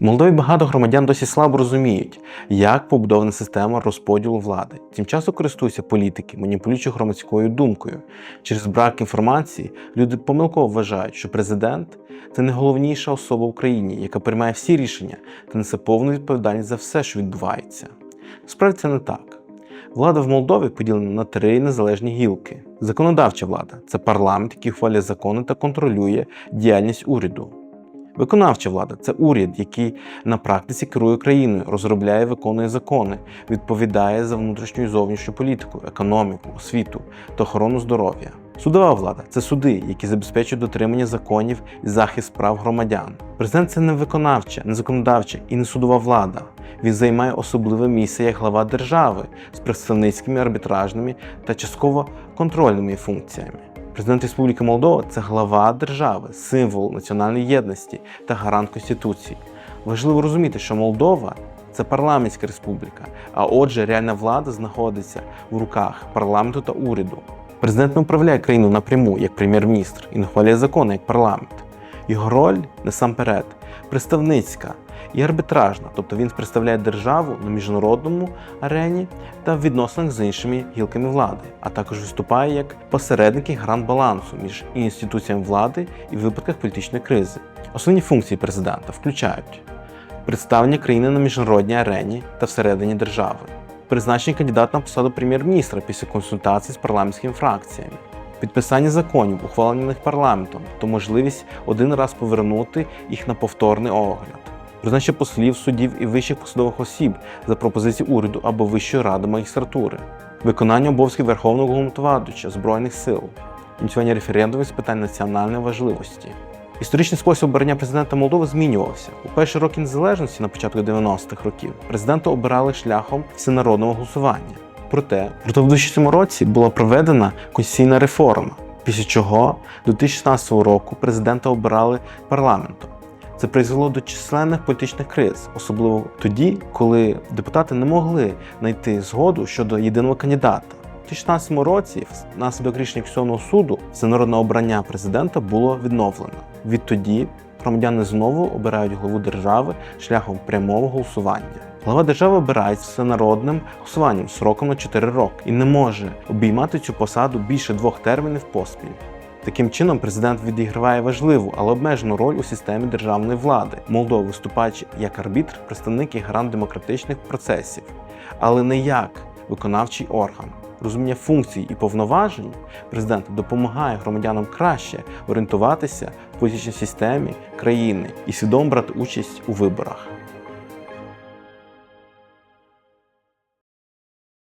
Молдові багато громадян досі слабо розуміють, як побудована система розподілу влади. Тим часом користуються політики, маніпулюючи громадською думкою. Через брак інформації люди помилково вважають, що президент це найголовніша особа в Україні, яка приймає всі рішення та несе повну відповідальність за все, що відбувається. Справді це не так. Влада в Молдові поділена на три незалежні гілки. Законодавча влада це парламент, який ухвалює закони та контролює діяльність уряду. Виконавча влада це уряд, який на практиці керує країною, розробляє і виконує закони, відповідає за внутрішню і зовнішню політику, економіку, освіту та охорону здоров'я. Судова влада це суди, які забезпечують дотримання законів і захист прав громадян. Президент це не виконавча, не законодавча і не судова влада. Він займає особливе місце як глава держави з представницькими арбітражними та частково контрольними функціями. Президент Республіки Молдова це глава держави, символ національної єдності та гарант Конституції. Важливо розуміти, що Молдова це парламентська республіка, а отже, реальна влада знаходиться в руках парламенту та уряду. Президент не управляє країною напряму як прем'єр-міністр і не хвалює закони як парламент. Його роль насамперед представницька і арбітражна, тобто він представляє державу на міжнародному арені та в відносинах з іншими гілками влади, а також виступає як посередник і гарант балансу між інституціями влади і в випадках політичної кризи. Основні функції президента включають представлення країни на міжнародній арені та всередині держави, призначення кандидата на посаду прем'єр-міністра після консультацій з парламентськими фракціями. Підписання законів, ухвалених парламентом, то можливість один раз повернути їх на повторний огляд, призначення послів, суддів і вищих посадових осіб за пропозиції уряду або Вищої ради магістратури, виконання обов'язків Верховного Головнокомандувача Збройних сил, ініціювання референдумів з питань національної важливості. Історичний спосіб обрання президента Молдови змінювався. У перші роки незалежності на початку 90-х років президента обирали шляхом всенародного голосування. Проте, проте в 2007 році була проведена конституційна реформа, після чого до 2016 року президента обирали парламентом. Це призвело до численних політичних криз, особливо тоді, коли депутати не могли знайти згоду щодо єдиного кандидата. У 2016 році, внаслідок рішення Конституційного суду, всенародне обрання президента було відновлено. Відтоді громадяни знову обирають главу держави шляхом прямого голосування. Глава держави обирається всенародним голосуванням сроком на 4 роки і не може обіймати цю посаду більше двох термінів поспіль. Таким чином, президент відіграває важливу, але обмежену роль у системі державної влади, Молдови виступаючи як арбітр, представник і гарант демократичних процесів, але не як виконавчий орган. Розуміння функцій і повноважень президента допомагає громадянам краще орієнтуватися в політичній системі країни і свідомо брати участь у виборах.